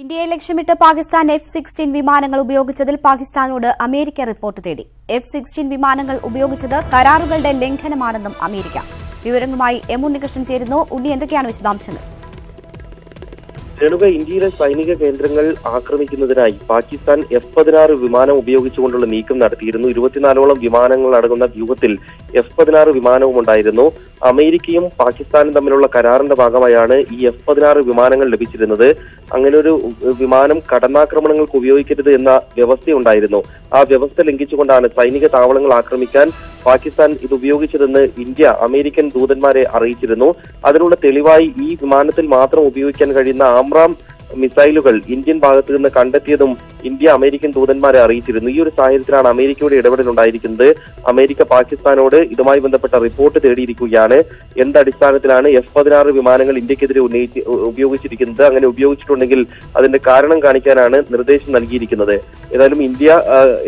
ഇന്ത്യയെ ലക്ഷ്യമിട്ട് Pakistan F sixteen വിമാനങ്ങൾ ഉപയോഗിച്ചതിൽ പാകിസ്ഥാനോട് അമേരിക്ക റിപ്പോർട്ട് തേടി. എഫ് സിക്സ്റ്റീൻ വിമാനങ്ങൾ ഉപയോഗിച്ചത് കരാറുകളുടെ ലംഘനമാണെന്നും അമേരിക്ക. വിവരങ്ങളുമായി എം ഉണ്ണികൃഷ്ണൻ ചേരുന്നു. ഉണ്ണി എന്തൊക്കെയാണ് വിശദാംശങ്ങൾ? രേണുക ഇന്ത്യയിലെ സൈനിക കേന്ദ്രങ്ങൾ ആക്രമിക്കുന്നതിനായി പാകിസ്ഥാൻ എഫ് പതിനാറ് വിമാനം ഉപയോഗിച്ചുകൊണ്ടുള്ള നീക്കം നടത്തിയിരുന്നു. ഇരുപത്തിനാലോളം വിമാനങ്ങൾ അടങ്ങുന്ന വ്യൂഹത്തിൽ എഫ് പതിനാറ് വിമാനവും ഉണ്ടായിരുന്നു. അമേരിക്കയും പാകിസ്ഥാനും തമ്മിലുള്ള കരാറിന്റെ ഭാഗമായാണ് ഈ എഫ് പതിനാറ് വിമാനങ്ങൾ ലഭിച്ചിരുന്നത്. അങ്ങനെ ഒരു വിമാനം കടന്നാക്രമണങ്ങൾക്ക് ഉപയോഗിക്കരുത് എന്ന വ്യവസ്ഥയുണ്ടായിരുന്നു. ആ വ്യവസ്ഥ ലംഘിച്ചുകൊണ്ടാണ് സൈനിക താവളങ്ങൾ ആക്രമിക്കാൻ പാകിസ്ഥാൻ ഇത് ഉപയോഗിച്ചതെന്ന് ഇന്ത്യ അമേരിക്കൻ ദൂതന്മാരെ അറിയിച്ചിരുന്നു. അതിനുള്ള തെളിവായി ഈ വിമാനത്തിൽ മാത്രം ഉപയോഗിക്കാൻ കഴിയുന്ന ആംറാം മിസൈലുകൾ ഇന്ത്യൻ ഭാഗത്ത് നിന്ന് കണ്ടെത്തിയതും ഇന്ത്യ അമേരിക്കൻ ദൂതന്മാരെ അറിയിച്ചിരുന്നു. ഈ ഒരു സാഹചര്യത്തിലാണ് അമേരിക്കയുടെ ഇടപെടൽ ഉണ്ടായിരിക്കുന്നത് അമേരിക്ക പാകിസ്ഥാനോട് ഇതുമായി ബന്ധപ്പെട്ട റിപ്പോർട്ട് തേടിയിരിക്കുകയാണ്. എന്തടിസ്ഥാനത്തിലാണ് എഫ് പതിനാറ് വിമാനങ്ങൾ ഇന്ത്യക്കെതിരെ ഉന്നയിച്ച് ഉപയോഗിച്ചിരിക്കുന്നത്? അങ്ങനെ ഉപയോഗിച്ചിട്ടുണ്ടെങ്കിൽ അതിന്റെ കാരണം കാണിക്കാനാണ് നിർദ്ദേശം നൽകിയിരിക്കുന്നത്. ഏതായാലും ഇന്ത്യ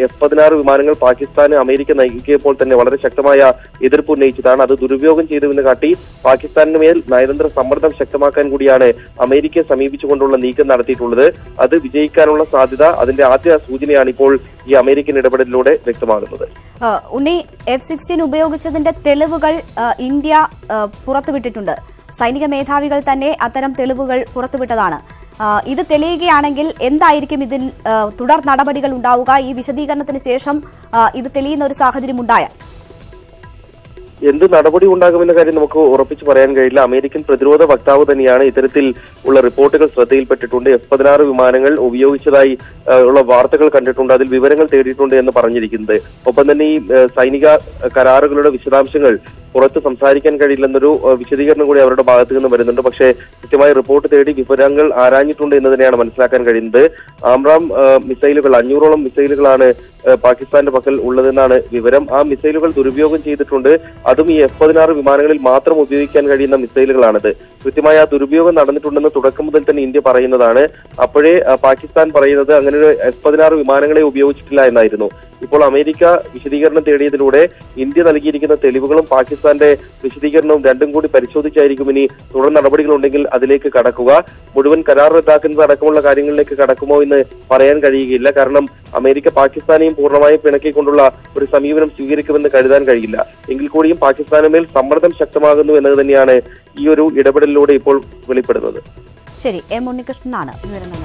എഫ് പതിനാറ് വിമാനങ്ങൾ പാകിസ്ഥാന് അമേരിക്ക നൽകിയപ്പോൾ തന്നെ വളരെ ശക്തമായ എതിർപ്പ് ഉന്നയിച്ചതാണ്. അത് ദുരുപയോഗം ചെയ്തുവെന്ന് കാട്ടി പാകിസ്ഥാനിന് മേൽ നയതന്ത്ര സമ്മർദ്ദം ശക്തമാക്കാൻ കൂടിയാണ് അമേരിക്കയെ സമീപിച്ചുകൊണ്ടുള്ള നീക്കം നടത്തിയിട്ടുള്ളത്. അത് വിജയിക്കാനുള്ള സാധ്യത അതിന്റെ ആദ്യ സൂചനയാണ് ഇപ്പോൾ ഈ അമേരിക്കൻ ഇടപെടലിലൂടെ വ്യക്തമാകുന്നത്. ഉണ്ണി എഫ് സിക്സ്റ്റീൻ ഉപയോഗിച്ചതിന്റെ തെളിവുകൾ ഇന്ത്യ പുറത്തുവിട്ടിട്ടുണ്ട്. സൈനിക മേധാവികൾ തന്നെ അത്തരം തെളിവുകൾ പുറത്തുവിട്ടതാണ്. ഇത് തെളിയുകയാണെങ്കിൽ എന്തായിരിക്കും ഇതിൽ തുടർ നടപടികൾ ഉണ്ടാവുക? ഈ വിശദീകരണത്തിന് ശേഷം ഇത് തെളിയുന്ന ഒരു സാഹചര്യം ഉണ്ടായാൽ. എന്ത് നടപടി ഉണ്ടാകുമെന്ന കാര്യം നമുക്ക് ഉറപ്പിച്ച് പറയാൻ കഴിയില്ല. അമേരിക്കൻ പ്രതിരോധ വക്താവ് തന്നെയാണ് ഇത്തരത്തിൽ ഉള്ള റിപ്പോർട്ടുകൾ ശ്രദ്ധയിൽപ്പെട്ടിട്ടുണ്ട്. എഫ് പതിനാറ് വിമാനങ്ങൾ ഉപയോഗിച്ചതായി ഉള്ള വാർത്തകൾ കണ്ടിട്ടുണ്ട്. അതിൽ വിവരങ്ങൾ തേടിയിട്ടുണ്ട് എന്ന് പറഞ്ഞിരിക്കുന്നത്. ഒപ്പം തന്നെ ഈ സൈനിക കരാറുകളുടെ വിശദാംശങ്ങൾ പുറത്ത് സംസാരിക്കാൻ കഴിയില്ലെന്നൊരു വിശദീകരണം കൂടി അവരുടെ ഭാഗത്തു നിന്ന് വരുന്നുണ്ട്. പക്ഷേ കൃത്യമായി റിപ്പോർട്ട് തേടി വിവരങ്ങൾ ആരാഞ്ഞിട്ടുണ്ട് എന്ന് തന്നെയാണ് മനസ്സിലാക്കാൻ കഴിയുന്നത്. ആംറാം മിസൈലുകൾ അഞ്ഞൂറോളം മിസൈലുകളാണ് പാകിസ്ഥാന്റെ പക്കൽ ഉള്ളതെന്നാണ് വിവരം. ആ മിസൈലുകൾ ദുരുപയോഗം ചെയ്തിട്ടുണ്ട്. അതും ഈ എഫ് പതിനാറ് വിമാനങ്ങളിൽ മാത്രം ഉപയോഗിക്കാൻ കഴിയുന്ന മിസൈലുകളാണിത്. കൃത്യമായ ആ ദുരുപയോഗം നടന്നിട്ടുണ്ടെന്ന് തുടക്കം മുതൽ തന്നെ ഇന്ത്യ പറയുന്നതാണ്. അപ്പോഴേ പാകിസ്ഥാൻ പറയുന്നത് അങ്ങനെ ഒരു എഫ് പതിനാറ് വിമാനങ്ങളെ ഉപയോഗിച്ചിട്ടില്ല എന്നായിരുന്നു. ഇപ്പോൾ അമേരിക്ക വിശദീകരണം തേടിയതിലൂടെ ഇന്ത്യ നൽകിയിരിക്കുന്ന തെളിവുകളും പാകിസ്ഥാന്റെ വിശദീകരണവും രണ്ടും കൂടി പരിശോധിച്ചായിരിക്കും ഇനി തുടർ നടപടികളുണ്ടെങ്കിൽ അതിലേക്ക് കടക്കുക. മുഴുവൻ കരാർ റദ്ദാക്കുന്നത് അടക്കമുള്ള കാര്യങ്ങളിലേക്ക് കടക്കുമോ എന്ന് പറയാൻ കഴിയുകയില്ല. കാരണം അമേരിക്ക പാകിസ്ഥാനെയും പൂർണമായും പിണക്കിക്കൊണ്ടുള്ള ഒരു സമീപനം സ്വീകരിക്കുമെന്ന് കരുതാൻ കഴിയില്ല. എങ്കിൽ കൂടിയും പാകിസ്ഥാന് മേൽ സമ്മർദ്ദം ശക്തമാകുന്നു എന്നത് തന്നെയാണ് ഈ ഒരു ഇടപെടലിലൂടെ ഇപ്പോൾ വെളിപ്പെടുന്നത്. ശരി എം ഉണ്ണികൃഷ്ണനാണ് വിവരങ്ങൾ